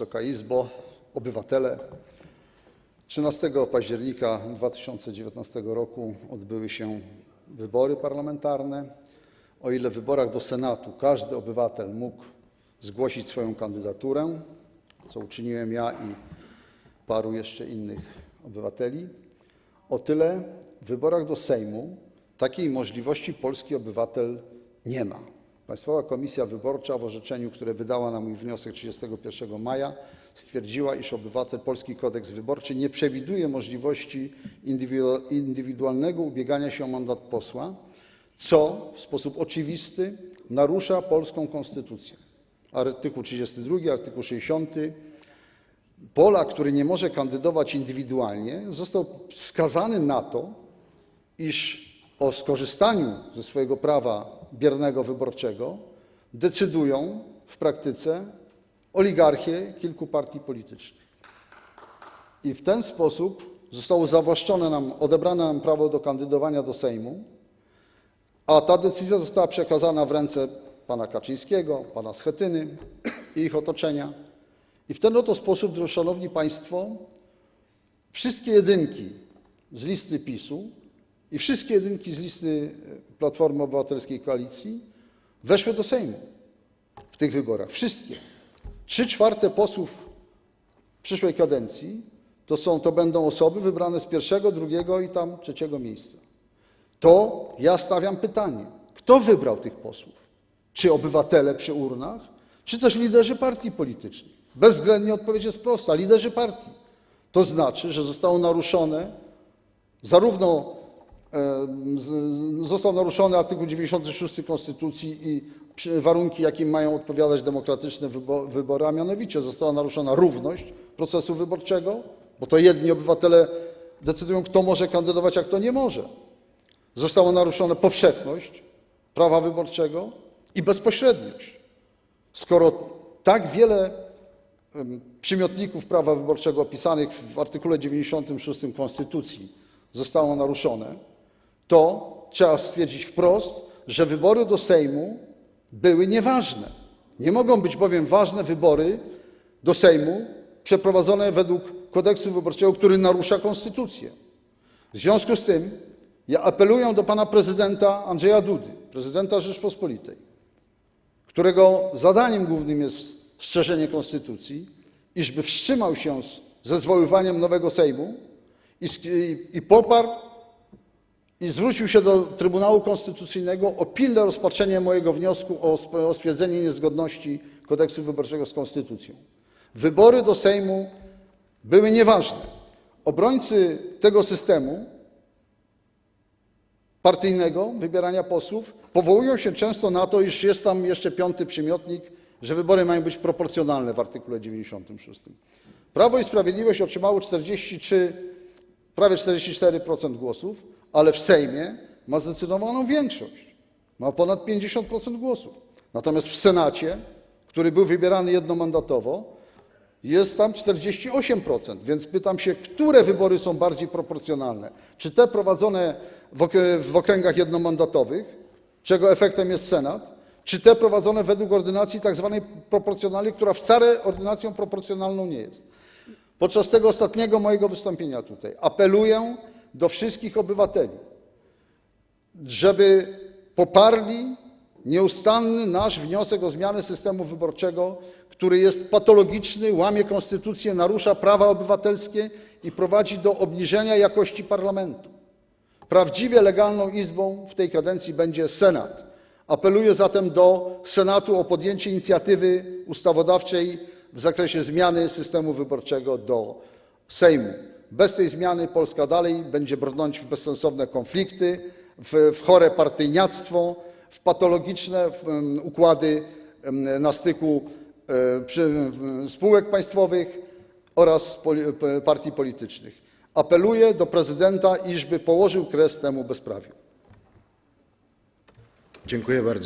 Wysoka Izbo, obywatele. 13 października 2019 roku odbyły się wybory parlamentarne. O ile w wyborach do Senatu każdy obywatel mógł zgłosić swoją kandydaturę, co uczyniłem ja i paru jeszcze innych obywateli, o tyle w wyborach do Sejmu takiej możliwości polski obywatel nie ma. Państwowa Komisja Wyborcza w orzeczeniu, które wydała na mój wniosek 31 maja, stwierdziła, iż obywatel Polski Kodeks Wyborczy nie przewiduje możliwości indywidu- indywidualnego ubiegania się o mandat posła, co w sposób oczywisty narusza polską konstytucję. Artykuł 32, artykuł 60 Polak, który nie może kandydować indywidualnie, został skazany na to, iż o skorzystaniu ze swojego prawa biernego wyborczego decydują w praktyce oligarchie kilku partii politycznych. I w ten sposób zostało zawłaszczone nam, odebrane nam prawo do kandydowania do Sejmu, a ta decyzja została przekazana w ręce pana Kaczyńskiego, pana Schetyny i ich otoczenia. I w ten oto sposób, szanowni państwo, wszystkie jedynki z listy PiSu i wszystkie jedynki z listy e, Platformy Obywatelskiej Koalicji weszły do Sejmu w tych wyborach. Wszystkie. Trzy czwarte posłów przyszłej kadencji to, są, to będą osoby wybrane z pierwszego, drugiego i tam trzeciego miejsca. To ja stawiam pytanie, kto wybrał tych posłów? Czy obywatele przy urnach, czy też liderzy partii politycznych? Bezwzględnie odpowiedź jest prosta, liderzy partii. To znaczy, że zostało naruszone zarówno został naruszony artykuł 96 Konstytucji i warunki, jakim mają odpowiadać demokratyczne wybo- wybory, a mianowicie została naruszona równość procesu wyborczego, bo to jedni obywatele decydują, kto może kandydować, a kto nie może. Została naruszona powszechność prawa wyborczego i bezpośredniość. Skoro tak wiele przymiotników prawa wyborczego opisanych w artykule 96 Konstytucji zostało naruszone, to trzeba stwierdzić wprost, że wybory do Sejmu były nieważne. Nie mogą być bowiem ważne wybory do Sejmu przeprowadzone według kodeksu wyborczego, który narusza konstytucję. W związku z tym ja apeluję do pana prezydenta Andrzeja Dudy, prezydenta Rzeczpospolitej, którego zadaniem głównym jest strzeżenie konstytucji, iżby wstrzymał się ze zwoływaniem nowego Sejmu i, i, i poparł i zwrócił się do Trybunału Konstytucyjnego o pilne rozpatrzenie mojego wniosku o, stwierdzenie niezgodności kodeksu wyborczego z konstytucją. Wybory do Sejmu były nieważne. Obrońcy tego systemu partyjnego wybierania posłów powołują się często na to, iż jest tam jeszcze piąty przymiotnik, że wybory mają być proporcjonalne w artykule 96. Prawo i Sprawiedliwość otrzymało 43, prawie 44% głosów, ale w Sejmie ma zdecydowaną większość. Ma ponad 50% głosów. Natomiast w Senacie, który był wybierany jednomandatowo, jest tam 48%, więc pytam się, które wybory są bardziej proporcjonalne? Czy te prowadzone w, ok- w okręgach jednomandatowych, czego efektem jest Senat, czy te prowadzone według ordynacji tak zwanej proporcjonalnej, która wcale ordynacją proporcjonalną nie jest? Podczas tego ostatniego mojego wystąpienia tutaj apeluję do wszystkich obywateli, żeby poparli nieustanny nasz wniosek o zmianę systemu wyborczego, który jest patologiczny, łamie konstytucję, narusza prawa obywatelskie i prowadzi do obniżenia jakości parlamentu. Prawdziwie legalną izbą w tej kadencji będzie Senat. Apeluję zatem do Senatu o podjęcie inicjatywy ustawodawczej w zakresie zmiany systemu wyborczego do Sejmu. Bez tej zmiany Polska dalej będzie brnąć w bezsensowne konflikty, w, chore partyjniactwo, w patologiczne układy na styku e, spółek państwowych oraz partii politycznych. Apeluję do prezydenta, iżby położył kres temu bezprawiu. Dziękuję bardzo.